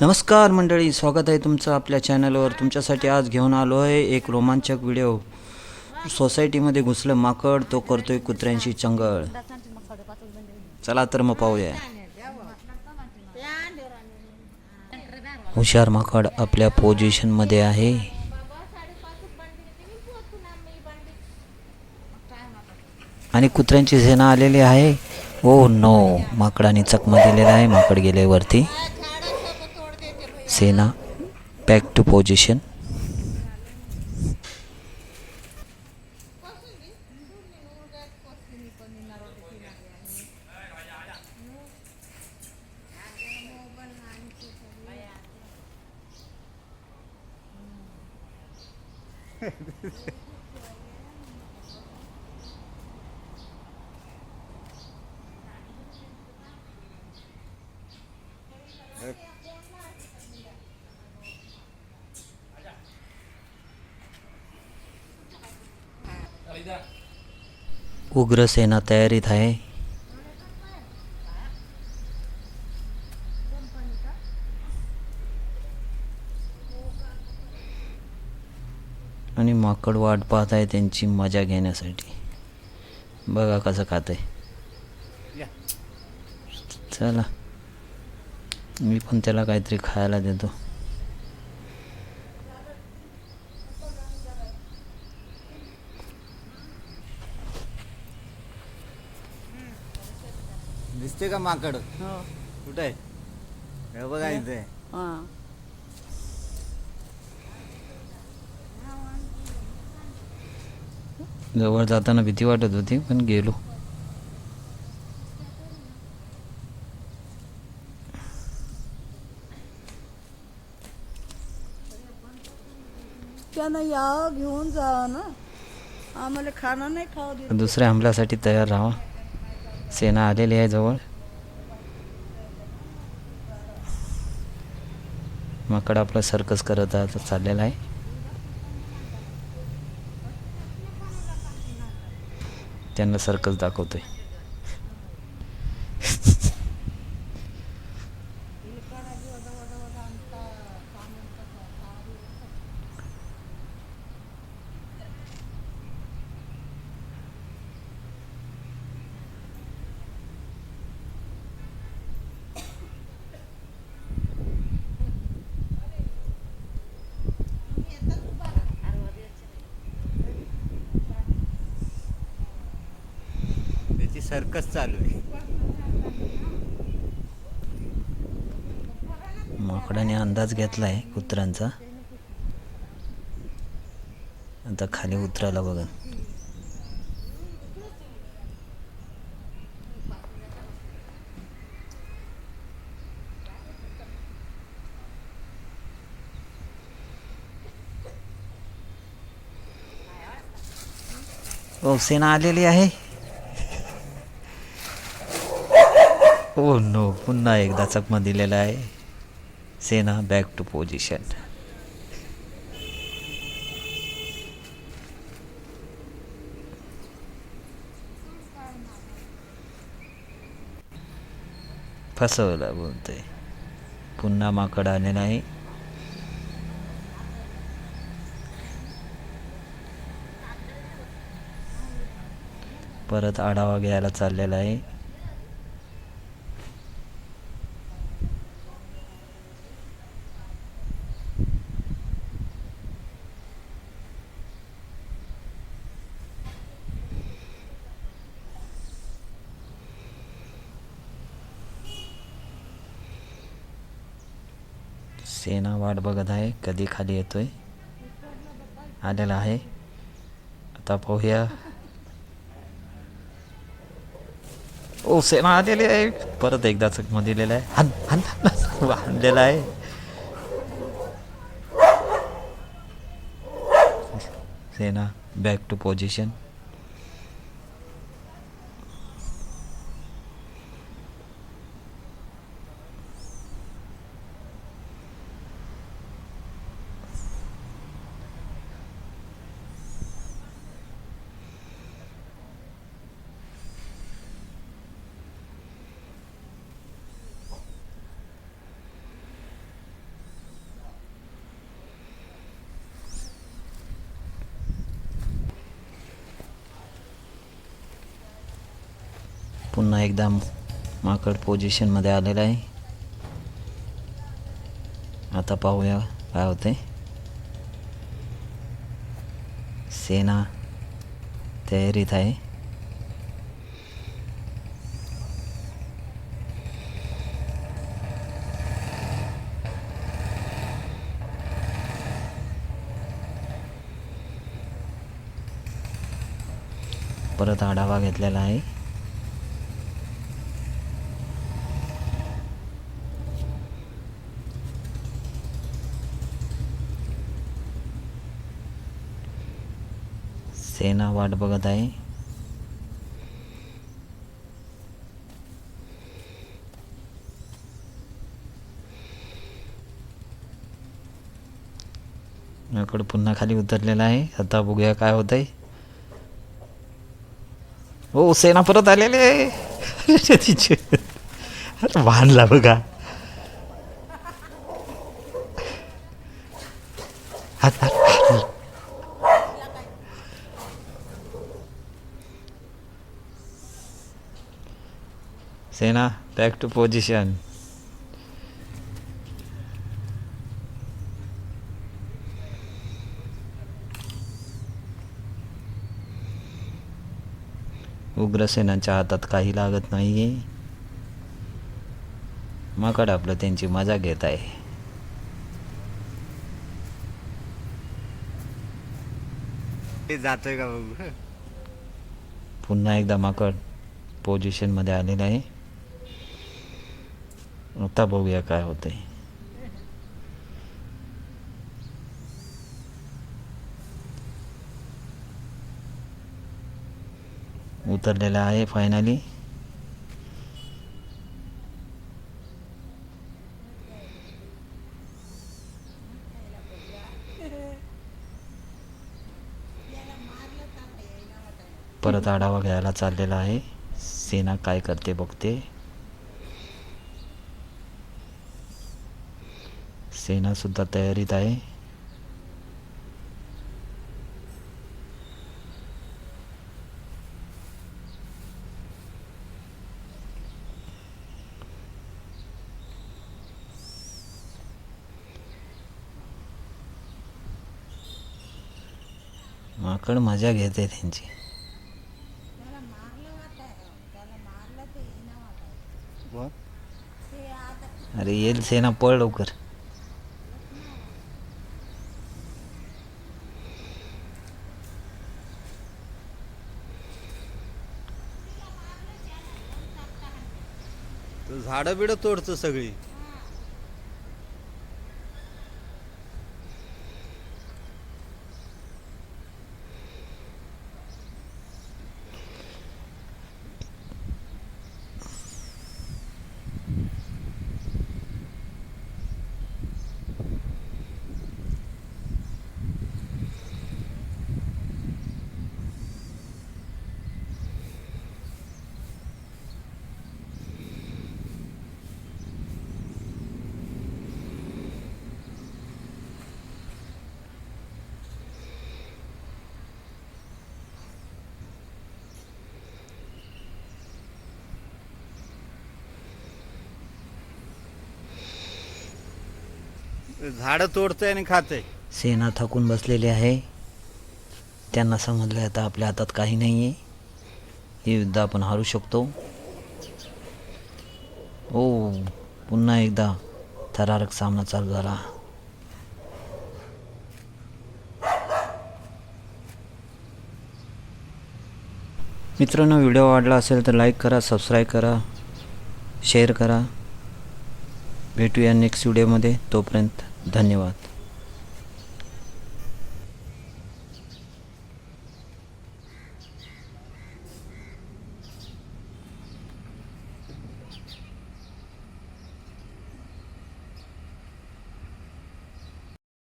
नमस्कार मंडळी स्वागत आहे तुमचं आपल्या चॅनलवर. तुमच्यासाठी आज घेऊन आलो आहे एक रोमांचक व्हिडिओ. सोसायटीमध्ये घुसलं माकड तो करतोय कुत्र्यांशी चंगळ. चला तर मग पाहूया. हुशार माकड आपल्या पोझिशनमध्ये आहे. आणि कुत्र्यांची सेना आलेली आहे. Oh no. माकडाने चकमा दिलेला आहे. माकड गेले वरती. सेना बॅक टू पोझिशन उग्र सेना तयारीत आहे. आणि माकड वाट पाहत आहे त्यांची मजा घेण्यासाठी. बघा कसं खात आहे चला. मी पण त्याला काहीतरी खायला देतो. दिसते का माकड? हो. कुठे आहे? हे बघा इथे. हा. जवळ जाताना भीती वाटत होती पण गेलो. त्यानं या घेऊन जा ना. आम्हाला खाणं नाही खाऊ दे दुसऱ्या हमल्यासाठी तयार राहा. सेना आलेली आहे जवळ. माकड आपलं सर्कस करत आता चाललेला आहे. त्यांना सर्कस दाखवतोय त्याची सर्कस चालू आहे. माकडाने अंदाज घेतला आहे कुत्र्यांचा. आता खाली उतरायला बघा. ओ सेना आलेली आहे. ओ नो पुन्हा एकदा चकमा दिलेला आहे. सेना बॅक टू पोझिशन फसवलं बोलतोय. पुन्हा माकड आलेला नाही. परत आढावा घ्यायला चाललेला आहे. सेना वाट बघत आहे. कधी खाली येतो आहे आलेला आहे. आता पाहूया. ओ सेना आलेली आहे. परत एकदा चकमा दिलेला आहे. हान आहे. सेना बॅक टू पोझिशन पुन्हा एकदा माकड पोझिशनमध्ये आलेलं आहे. आता पाहूया काय होते सेना तयारीत आहे. परत आढावा घेतलेला आहे. सेना वाट बघत आहे. याकडे पुन्हा खाली उतरलेला आहे. आता बघूया काय होत आहे हो सेना परत आलेले आहे. तिचे अरे बघा हात हात हात. सेना बॅक टू पोझिशन उग्रसेनांच्या हातात काही लागत नाही आहे माकड आपलं त्यांची मजा घेत आहे. जातोय का बघू? पुन्हा एकदा माकड पोझिशनमध्ये आलेलं आहे. आता बघूया काय होतंय उतरलेला आहे फायनली परत आढावा घ्यायला चाललेला आहे. सेना काय करते बघते. सेना सुद्धा तयारीत आहे. माकड मजा घेते त्यांची. अरे येईल सेना पळ लवकर. झाडं बिडं तोडतं सगळी. झाडं तोडतंय आणि खातंय. सेना थकून बसलेली आहे. त्यांना समजलं आता आपल्या हातात काही नाही आहे हे युद्ध आपण हारू शकतो. ओ पुन्हा एकदा थरारक सामना चालू झाला. मित्रांनो व्हिडिओ आवडला असेल तर लाईक करा सबस्क्राईब करा शेअर करा. भेटूया नेक्स्ट व्हिडिओमध्ये. तोपर्यंत धन्यवाद.